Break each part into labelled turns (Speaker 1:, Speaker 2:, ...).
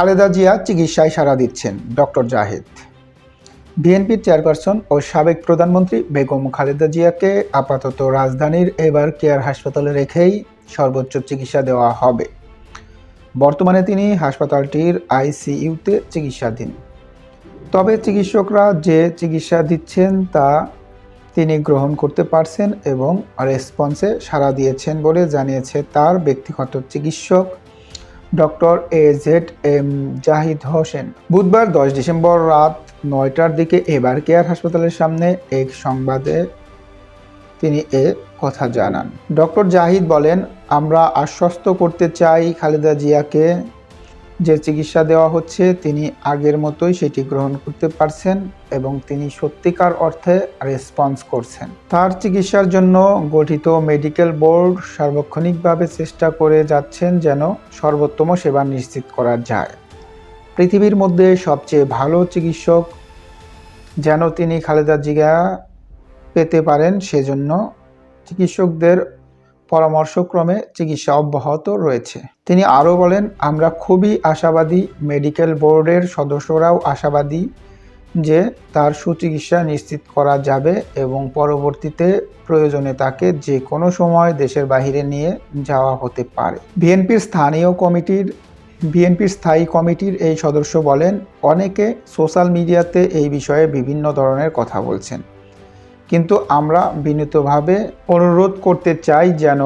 Speaker 1: খালেদা জিয়া চিকিৎসায় সাড়া দিচ্ছেন ডক্টর জাহিদ। বিএনপির চেয়ারপারসন ও সাবেক প্রধানমন্ত্রী বেগম খালেদা জিয়াকে আপাতত রাজধানীর এবার কেয়ার হাসপাতালে রেখেই সর্বোচ্চ চিকিৎসা দেওয়া হবে। বর্তমানে তিনি হাসপাতালটির আইসিইউতে চিকিৎসাধীন। তবে চিকিৎসকরা যে চিকিৎসা দিচ্ছেন তা তিনি গ্রহণ করতে পারছেন এবং রেসপন্সে সাড়া দিয়েছেন বলে জানিয়েছে তার ব্যক্তিগত চিকিৎসক। Doctor A Z M Zahid Hossain. বুধবার দশ ডিসেম্বর রাত নয়টার দিকে এবার কেয়ার হাসপাতালের সামনে এক সংবাদে তিনি এ কথা জানান। ডক্টর জাহিদ বলেন, আমরা আশ্বস্ত করতে চাই খালেদা জিয়াকে যে চিকিৎসা দেওয়া হচ্ছে, তিনি আগের মতোই সেটি গ্রহণ করতে পারছেন এবং তিনি সত্যিকার অর্থে রেসপন্স করছেন। তার চিকিৎসার জন্য গঠিত মেডিকেল বোর্ড সার্বক্ষণিকভাবে চেষ্টা করে যাচ্ছেন যেন সর্বোত্তম সেবা নিশ্চিত করা যায়। পৃথিবীর মধ্যে সবচেয়ে ভালো চিকিৎসক যেন তিনি খালেদা জিয়া পেতে পারেন, সেজন্য চিকিৎসকদের পরামর্শক্রমে চিকিৎসা অব্যাহত রয়েছে। তিনি আরও বলেন, আমরা খুবই আশাবাদী মেডিকেল বোর্ডের সদস্যরাও আশাবাদী যে তার সুচিকিৎসা নিশ্চিত করা যাবে এবং পরবর্তীতে প্রয়োজনে তাকে যে কোনো সময় দেশের বাইরে নিয়ে যাওয়া হতে পারে। বিএনপির স্থানীয় কমিটির, বিএনপির স্থায়ী কমিটির এই সদস্য বলেন, অনেকে সোশ্যাল মিডিয়াতে এই বিষয়ে বিভিন্ন ধরনের কথা বলছেন। কিন্তু আমরা বিনীতভাবে অনুরোধ করতে চাই যেন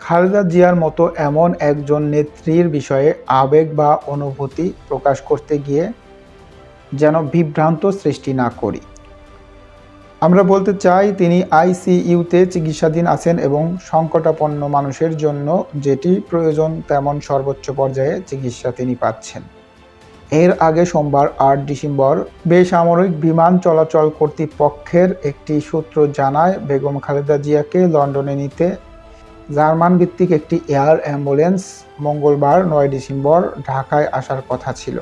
Speaker 1: খালেদা জিয়ার মতো এমন একজন নেত্রীর বিষয়ে আবেগ বা অনুভূতি প্রকাশ করতে গিয়ে যেন বিভ্রান্ত সৃষ্টি না করি। আমরা বলতে চাই, তিনি আইসিইউতে চিকিৎসাধীন আছেন এবং সংকটাপন্ন মানুষের জন্য যেটি প্রয়োজন তেমন সর্বোচ্চ পর্যায়ে চিকিৎসা তিনি পাচ্ছেন। এর আগে সোমবার আট ডিসেম্বর বেসামরিক বিমান চলাচল কর্তৃপক্ষের একটি সূত্র জানায়, বেগম খালেদা জিয়াকে লন্ডনে নিতে জার্মান ভিত্তিক একটি এয়ার অ্যাম্বুলেন্স মঙ্গলবার নয় ডিসেম্বর ঢাকায় আসার কথা ছিল।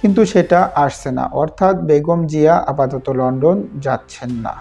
Speaker 1: কিন্তু সেটা আসছে না। অর্থাৎ বেগম জিয়া আপাতত লন্ডন যাচ্ছেন না।